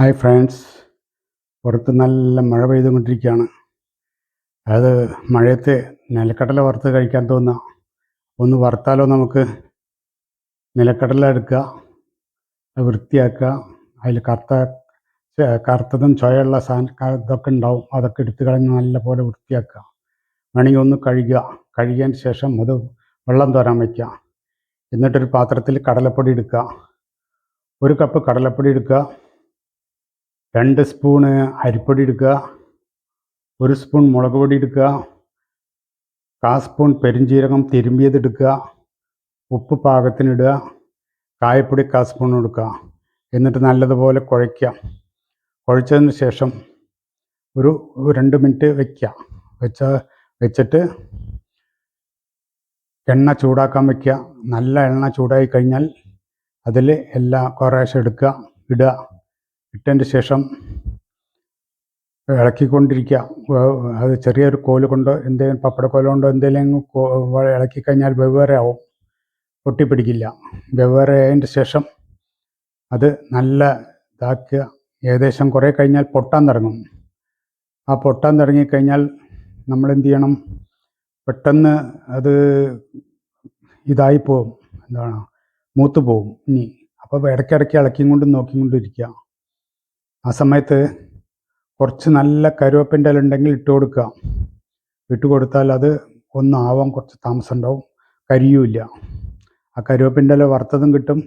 Hi friends. പുറത്ത് നല്ല മഴ പെയ്തുകൊണ്ടിരിക്കുകയാണ്. അതായത് മഴയത്ത് നിലക്കടല വറുത്ത് കഴിക്കാൻ തോന്നുക ഒന്ന് വറുത്താലോ നമുക്ക്? നിലക്കടല എടുക്കുക അത് വൃത്തിയാക്കുക. അതിൽ കറുത്ത കറുത്തതും ചുവയുള്ള സാധനം ഇതൊക്കെ ഉണ്ടാവും. അതൊക്കെ എടുത്ത് കളഞ്ഞ് നല്ലപോലെ വൃത്തിയാക്കുക. വേണമെങ്കിൽ ഒന്ന് കഴുകുക. കഴുകിയതിന് ശേഷം അത് വെള്ളം തോരാൻ വയ്ക്കുക. എന്നിട്ടൊരു പാത്രത്തിൽ കടലപ്പൊടി എടുക്കുക. ഒരു കപ്പ് കടലപ്പൊടി എടുക്കുക. രണ്ട് സ്പൂണ് അരിപ്പൊടി എടുക്കുക ഒരു സ്പൂൺ മുളക് പൊടി എടുക്കുക കാ സ്പൂൺ പെരുംജീരകം തിരുമ്പിയത് എടുക്കുക ഉപ്പ് പാകത്തിനിടുക കായപ്പൊടി കാ സ്പൂൺ എടുക്കുക എന്നിട്ട് നല്ലതുപോലെ കുഴയ്ക്കുക. കുഴച്ചതിന് ശേഷം ഒരു രണ്ട് മിനിറ്റ് വയ്ക്കുക വെച്ച വെച്ചിട്ട് എണ്ണ ചൂടാക്കാൻ വയ്ക്കുക നല്ല എണ്ണ ചൂടായി കഴിഞ്ഞാൽ അതിൽ എല്ലാ കുറേശ്ശെ എടുക്കുക ഇടുക. ഇട്ടതിന്റെ ശേഷം ഇളക്കിക്കൊണ്ടിരിക്കുക. അത് ചെറിയൊരു കോൽ കൊണ്ടോ എന്തെങ്കിലും പപ്പടക്കോല കൊണ്ടോ എന്തെങ്കിലും ഇളക്കി കഴിഞ്ഞാൽ വെവ്വേറെ ആവും. പൊട്ടിപ്പിടിക്കില്ല. വെവ്വേറെ ആയതിന്റെ ശേഷം അത് നല്ല ഇതാക്കുക. ഏകദേശം കുറേ കഴിഞ്ഞാൽ പൊട്ടാൻ തുടങ്ങും. ആ പൊട്ടാൻ തുടങ്ങിക്കഴിഞ്ഞാൽ നമ്മൾ എന്ത് ചെയ്യണം പെട്ടെന്ന് അത് ഇതായി പോവും എന്താണ്? മൂത്ത് പോവും ഇനി. അപ്പോൾ ഇടയ്ക്കിടയ്ക്ക് ഇളക്കിയും കൊണ്ട് നോക്കിയും കൊണ്ടിരിക്കുക ആ സമയത്ത് കുറച്ച് നല്ല കരുവേപ്പിന്റെ ഉണ്ടെങ്കിൽ ഇട്ട് കൊടുക്കുക. ഇട്ട് കൊടുത്താൽ അത് ഒന്ന് ആവാൻ കുറച്ച് താമസം ഉണ്ടാവും. കരിയുമില്ല ആ കരുവേപ്പിന്റെ ഇല വറുത്തതും കിട്ടും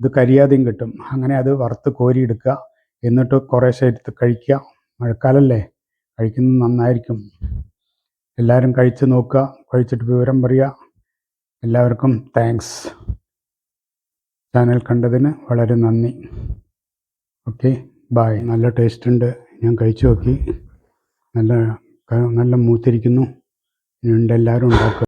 ഇത് കരിയാതെയും കിട്ടും. അങ്ങനെ അത് വറുത്ത് കോരിയെടുക്കുക. എന്നിട്ട് കുറേശ്ശെ എടുത്ത് കഴിക്കുക. മഴക്കാലല്ലേ? കഴിക്കുന്നത് നന്നായിരിക്കും. എല്ലാവരും കഴിച്ച് നോക്കുക. കഴിച്ചിട്ട് വിവരം പറയുക. എല്ലാവർക്കും താങ്ക്സ് ചാനൽ കണ്ടതിന് വളരെ നന്ദി. ഓക്കെ ബായ് നല്ല ടേസ്റ്റ് ഉണ്ട്. ഞാൻ കഴിച്ചു നോക്കി. നല്ല നല്ല മൂത്തിരിക്കുന്നു. ഉണ്ട് എല്ലാവരും ഉണ്ടാക്കുക.